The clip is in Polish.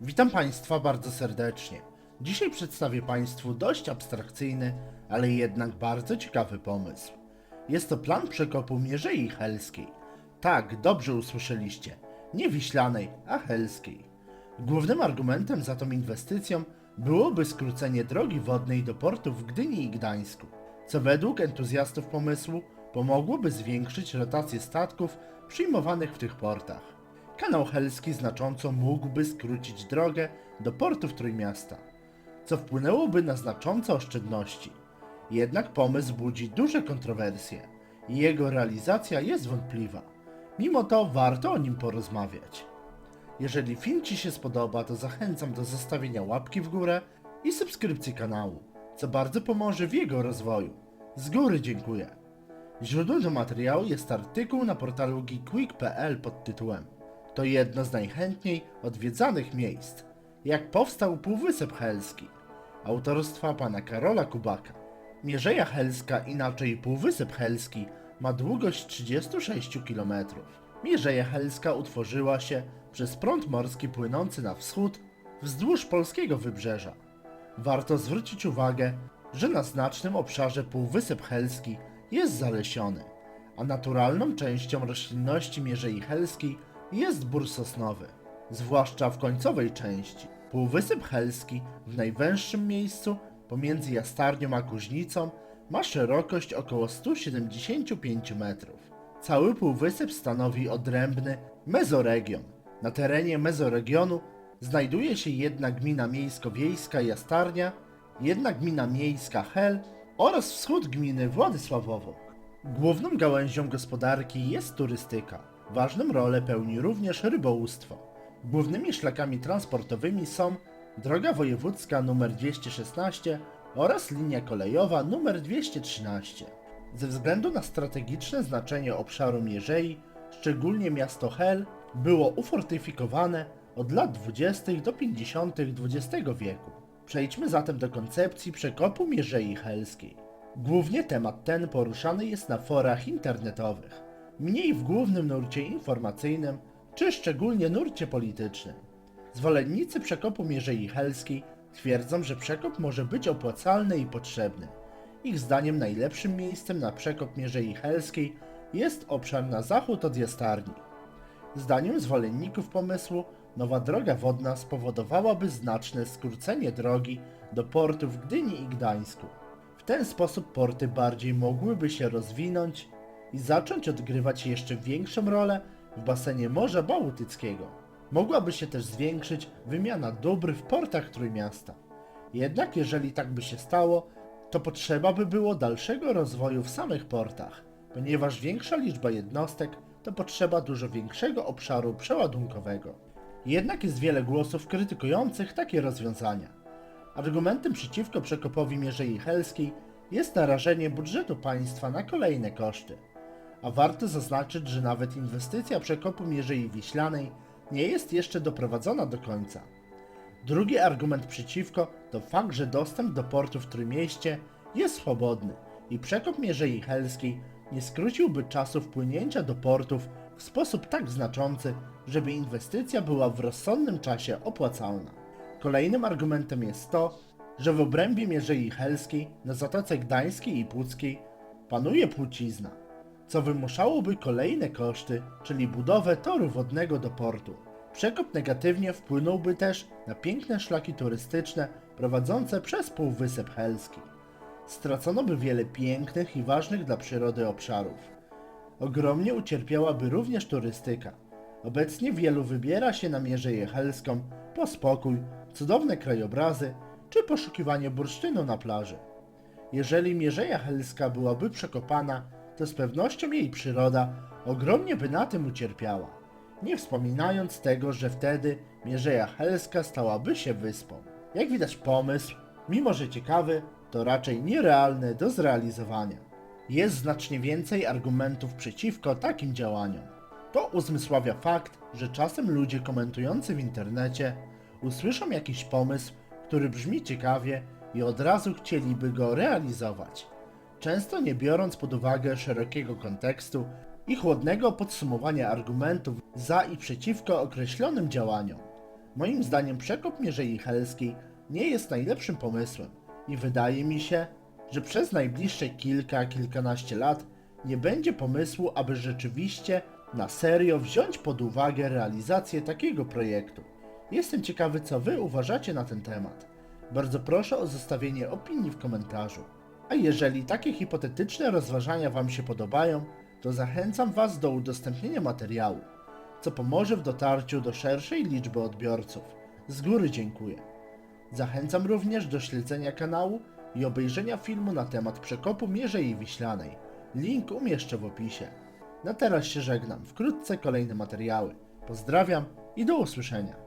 Witam Państwa bardzo serdecznie. Dzisiaj przedstawię Państwu dość abstrakcyjny, ale jednak bardzo ciekawy pomysł. Jest to plan przekopu Mierzei Helskiej. Tak, dobrze usłyszeliście. Nie Wiślanej, a Helskiej. Głównym argumentem za tą inwestycją byłoby skrócenie drogi wodnej do portów w Gdyni i Gdańsku, co według entuzjastów pomysłu pomogłoby zwiększyć rotację statków przyjmowanych w tych portach. Kanał Helski znacząco mógłby skrócić drogę do portów Trójmiasta, co wpłynęłoby na znaczące oszczędności. Jednak pomysł budzi duże kontrowersje i jego realizacja jest wątpliwa. Mimo to warto o nim porozmawiać. Jeżeli film Ci się spodoba, to zachęcam do zostawienia łapki w górę i subskrypcji kanału, co bardzo pomoże w jego rozwoju. Z góry dziękuję. Źródłem do materiału jest artykuł na portalu geekweek.pl pod tytułem To jedno z najchętniej odwiedzanych miejsc. Jak powstał Półwysep Helski? Autorstwa pana Karola Kubaka. Mierzeja Helska, inaczej Półwysep Helski, ma długość 36 km. Mierzeja Helska utworzyła się przez prąd morski płynący na wschód wzdłuż polskiego wybrzeża. Warto zwrócić uwagę, że na znacznym obszarze Półwysep Helski jest zalesiony, a naturalną częścią roślinności Mierzei Helskiej jest bór sosnowy, zwłaszcza w końcowej części. Półwysep Helski w najwęższym miejscu pomiędzy Jastarnią a Kuźnicą ma szerokość około 175 metrów. Cały półwysep stanowi odrębny mezoregion. Na terenie mezoregionu znajduje się jedna gmina miejsko-wiejska Jastarnia, jedna gmina miejska Hel oraz wschód gminy Władysławowo. Główną gałęzią gospodarki jest turystyka. Ważną rolę pełni również rybołówstwo. Głównymi szlakami transportowymi są droga wojewódzka nr 216 oraz linia kolejowa nr 213. Ze względu na strategiczne znaczenie obszaru Mierzei, szczególnie miasto Hel było ufortyfikowane od lat 20. do 50. XX wieku. Przejdźmy zatem do koncepcji przekopu Mierzei Helskiej. Głównie temat ten poruszany jest na forach internetowych, mniej w głównym nurcie informacyjnym, czy szczególnie nurcie politycznym. Zwolennicy przekopu Mierzei Helskiej twierdzą, że przekop może być opłacalny i potrzebny. Ich zdaniem najlepszym miejscem na przekop Mierzei Helskiej jest obszar na zachód od Jastarni. Zdaniem zwolenników pomysłu, nowa droga wodna spowodowałaby znaczne skrócenie drogi do portów w Gdyni i Gdańsku. W ten sposób porty bardziej mogłyby się rozwinąć i zacząć odgrywać jeszcze większą rolę w basenie Morza Bałtyckiego. Mogłaby się też zwiększyć wymiana dóbr w portach Trójmiasta. Jednak jeżeli tak by się stało, to potrzeba by było dalszego rozwoju w samych portach, ponieważ większa liczba jednostek to potrzeba dużo większego obszaru przeładunkowego. Jednak jest wiele głosów krytykujących takie rozwiązania. Argumentem przeciwko przekopowi Mierzei Helskiej jest narażenie budżetu państwa na kolejne koszty. A warto zaznaczyć, że nawet inwestycja przekopu Mierzei Wiślanej nie jest jeszcze doprowadzona do końca. Drugi argument przeciwko to fakt, że dostęp do portu w Trójmieście jest swobodny i przekop Mierzei Helskiej nie skróciłby czasu wpłynięcia do portów w sposób tak znaczący, żeby inwestycja była w rozsądnym czasie opłacalna. Kolejnym argumentem jest to, że w obrębie Mierzei Helskiej na Zatoce Gdańskiej i Puckiej panuje płcizna, co wymuszałoby kolejne koszty, czyli budowę toru wodnego do portu. Przekop negatywnie wpłynąłby też na piękne szlaki turystyczne prowadzące przez Półwysep Helski. Stracono by wiele pięknych i ważnych dla przyrody obszarów. Ogromnie ucierpiałaby również turystyka. Obecnie wielu wybiera się na Mierzeję Helską po spokój, cudowne krajobrazy czy poszukiwanie bursztynu na plaży. Jeżeli Mierzeja Helska byłaby przekopana, to z pewnością jej przyroda ogromnie by na tym ucierpiała. Nie wspominając tego, że wtedy Mierzeja Helska stałaby się wyspą. Jak widać pomysł, mimo że ciekawy, to raczej nierealny do zrealizowania. Jest znacznie więcej argumentów przeciwko takim działaniom. To uzmysławia fakt, że czasem ludzie komentujący w internecie usłyszą jakiś pomysł, który brzmi ciekawie i od razu chcieliby go realizować, często nie biorąc pod uwagę szerokiego kontekstu i chłodnego podsumowania argumentów za i przeciwko określonym działaniom. Moim zdaniem przekop Mierzei Helskiej nie jest najlepszym pomysłem i wydaje mi się, że przez najbliższe kilka, kilkanaście lat nie będzie pomysłu, aby rzeczywiście na serio wziąć pod uwagę realizację takiego projektu. Jestem ciekawy, co Wy uważacie na ten temat. Bardzo proszę o zostawienie opinii w komentarzu. A jeżeli takie hipotetyczne rozważania Wam się podobają, to zachęcam Was do udostępnienia materiału, co pomoże w dotarciu do szerszej liczby odbiorców. Z góry dziękuję. Zachęcam również do śledzenia kanału i obejrzenia filmu na temat przekopu Mierzei Wiślanej. Link umieszczę w opisie. Na teraz się żegnam, wkrótce kolejne materiały. Pozdrawiam i do usłyszenia.